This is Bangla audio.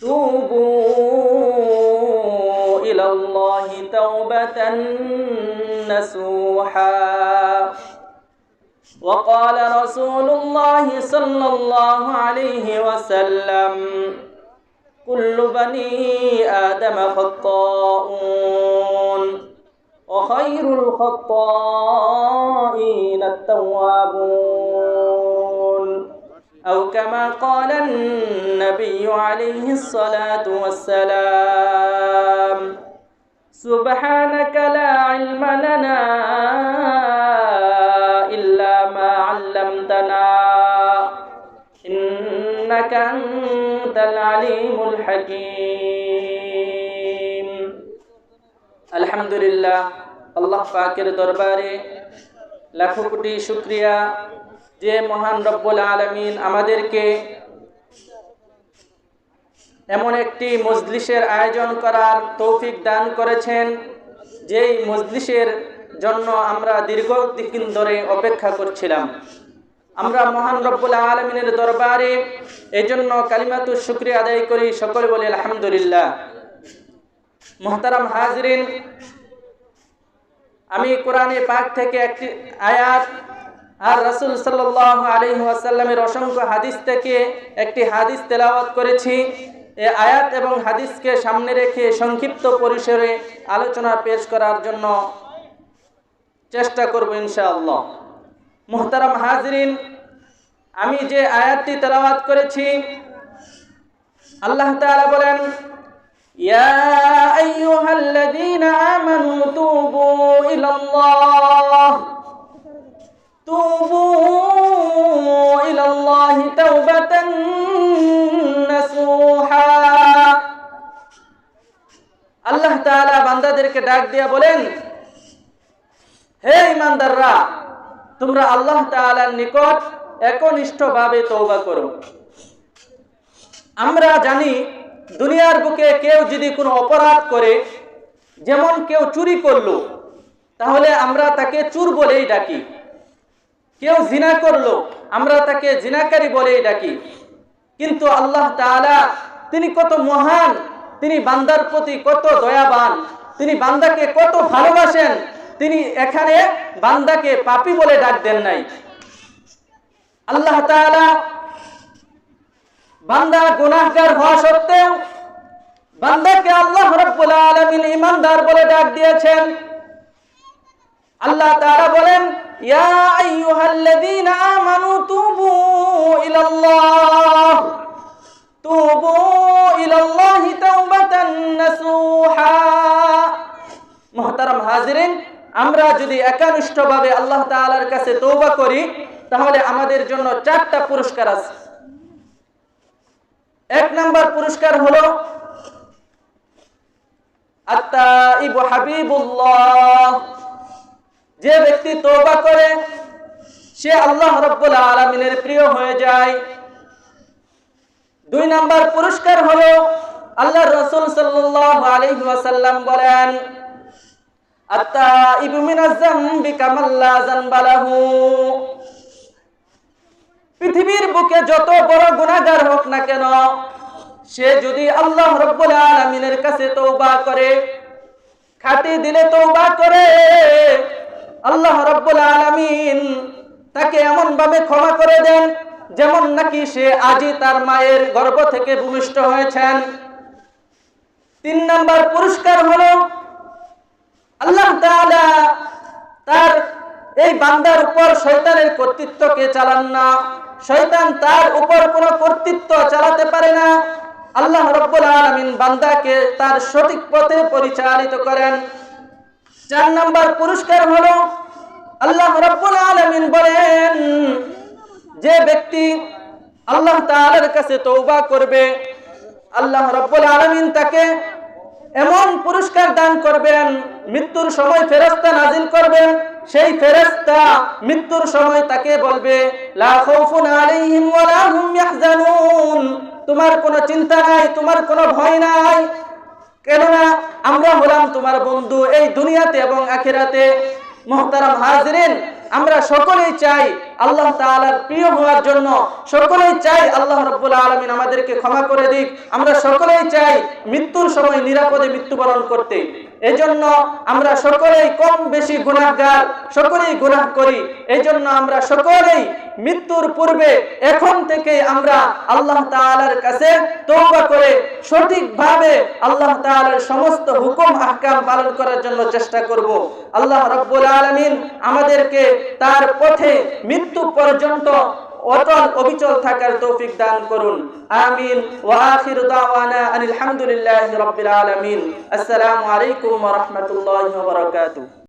توبوا إلى الله توبة نسوحا. وقال رسول الله صلى الله عليه وسلم كل بني آدم خطاؤون وخير الخطائين التوابون. أو كما قال النبي عليه الصلاة والسلام سبحانك لا علم لنا إلا ما علمتنا إنك أنت العليم الحكيم الحمد لله আল্লাহ পাকের দরবারে লাখো কোটি শুক্রিয়া যে মহান রব্বুল আলমিন আমাদেরকে এমন একটি মজলিসের আয়োজন করার তৌফিক দান করেছেন, যেই মজলিসের জন্য আমরা দীর্ঘদিন ধরে অপেক্ষা করছিলাম। আমরা মহান রব্বুল আলমিনের দরবারে এজন্য কালিমাতু শুক্রিয়া আদায় করি, সকলে বলি আলহামদুলিল্লাহ। মোহতারাম হাজরিন, আমি কোরআনে পাক থেকে একটি আয়াত আর রাসুল সাল্লাহ আলিহাসাল্লামের অসংখ্য হাদিস থেকে একটি হাদিস তেলাওয়াত করেছি। এ আয়াত এবং হাদিসকে সামনে রেখে সংক্ষিপ্ত পরিসরে আলোচনা পেশ করার জন্য চেষ্টা করব ইনশাআল্লাহ। মোহতারাম হাজরিন, আমি যে আয়াতটি তেলাওয়াত করেছি, আল্লাহ তাআলা বলেন, ইয়া আমানু তুবু ইলাল্লাহ। তুবু ইলাল্লাহি তাওবাতান নাসুহা। আল্লাহ তাআলা বান্দাদেরকে ডাক দিয়া বলেন, হে ইমানদাররা তোমরা আল্লাহ তাআলার নিকট একনিষ্ঠভাবে তওবা করো। আমরা জানি দুনিয়ার বুকে কেউ যদি কোনো অপরাধ করে, যেমন কেউ চুরি করল, তাহলে আমরা তাকে চুর বলেই ডাকি। কেউ জিনা করল, আমরা তাকে জিনাকারী বলেই ডাকি। কিন্তু আল্লাহ তাআলা, তিনি কত মহান, তিনি বান্দার প্রতি কত দয়াবান, তিনি বান্দাকে কত ভালোবাসেন, তিনি এখানে বান্দাকে পাপি বলে ডাক দেন নাই। আল্লাহ বান্দা গুনাহগার হওয়া সত্ত্বেও বান্দাকে আল্লাহ রাব্বুল আলামিন ঈমানদার বলে ডাক দিয়েছেন। আল্লাহ তাআলা বলেন, ইয়া আইয়ুহাল্লাযীনা আমানু তুবু ইলাল্লাহ। তুবু ইলাল্লাহি তাওবাতান নাসুহা। মুহতারাম হাজিরিন, আমরা যদি একানিষ্ঠভাবে আল্লাহ কাছে তওবা করি, তাহলে আমাদের জন্য চারটা পুরস্কার আছে। এক নাম্বার পুরস্কার হলো আত্তাইবু হাবিবুল্লাহ। যে ব্যক্তি তওবা করে সে আল্লাহ রাব্বুল আলামিনের প্রিয় হয়ে যায়। দুই নাম্বার পুরস্কার হলো আল্লাহ রাসূল ওয়াসাল্লাম বলেন পৃথিবীর বুকে যত বড় গুনাহগার হোক না কেন, সে যদি আল্লাহ রব্বুল আলামিনের কাছে তওবা করে, খাটি দিলে তওবা করে, আল্লাহ রব্বুল আলামিন তাকে এমন ভাবে ক্ষমা করে দেন যেমন নাকি সে আজই তার মায়ের গর্ভ থেকে ভূমিষ্ঠ হয়েছেন। তিন নাম্বার পুরস্কার হলো আল্লাহ তার এই বান্দার উপর শয়তানের কর্তৃত্বকে চালান না। শৈতান তার উপর কোনো কর্তৃত্ব চালাতে পারে না। আল্লাহ রব্বুল আলামিন বান্দাকে তার সঠিক পথে পরিচালিত করেন। চার নাম্বার পুরস্কার হলো আল্লাহ রব্বুল আলামিন বলেন, যে ব্যক্তি আল্লাহ তাআলার কাছে তওবা করবে, আল্লাহ রব্বুল আলামিন তাকে এমন পুরস্কার দান করবেন, মৃত্যুর সময় ফেরেশতা নাজিল করবেন, সেই ফেরেশতা মৃত্যুর সময় তাকে বলবে, লা খাউফুন আলাইহিম ওয়ালা হুম ইয়াহজানুন। তোমার কোনো চিন্তা নাই, তোমার কোনো ভয় নাই। কেননা আমরা হলাম তোমার বন্ধু এই দুনিয়াতে এবং আখিরাতে। মোহতারাম হাজরিন আমরা সকলেই চাই আল্লাহ তাআলার প্রিয় হওয়ার জন্য সকলেই চাই আল্লাহ রব্বুল আলমিন আমাদেরকে ক্ষমা করে দিক। আমরা সকলেই চাই মৃত্যুর সময় নিরাপদে মৃত্যুবরণ করতে। এজন্য আমরা সকলেই কম বেশি গুণাগার সকলেই গুনাহ করি। এই জন্য আমরা সকলেই মৃত্যুর পূর্বে এখন থেকে আমরা আল্লাহ তাআলার কাছে তওবা করে সঠিকভাবে আল্লাহ তাআলার সমস্ত হুকুম, আহকাম পালন করার জন্য চেষ্টা করব। আল্লাহ রাব্বুল আলামিন আমাদেরকে তার পথে মৃত্যু পর্যন্ত অটল অবিচল থাকার তৌফিক দান করুন। আমিন। ওয়া আখিরু দাওয়ানা আনিল হামদুলিল্লাহি রাব্বিল আলামিন। আসসালামু আলাইকুম ওয়া রাহমাতুল্লাহি ওয়া বারাকাতুহু।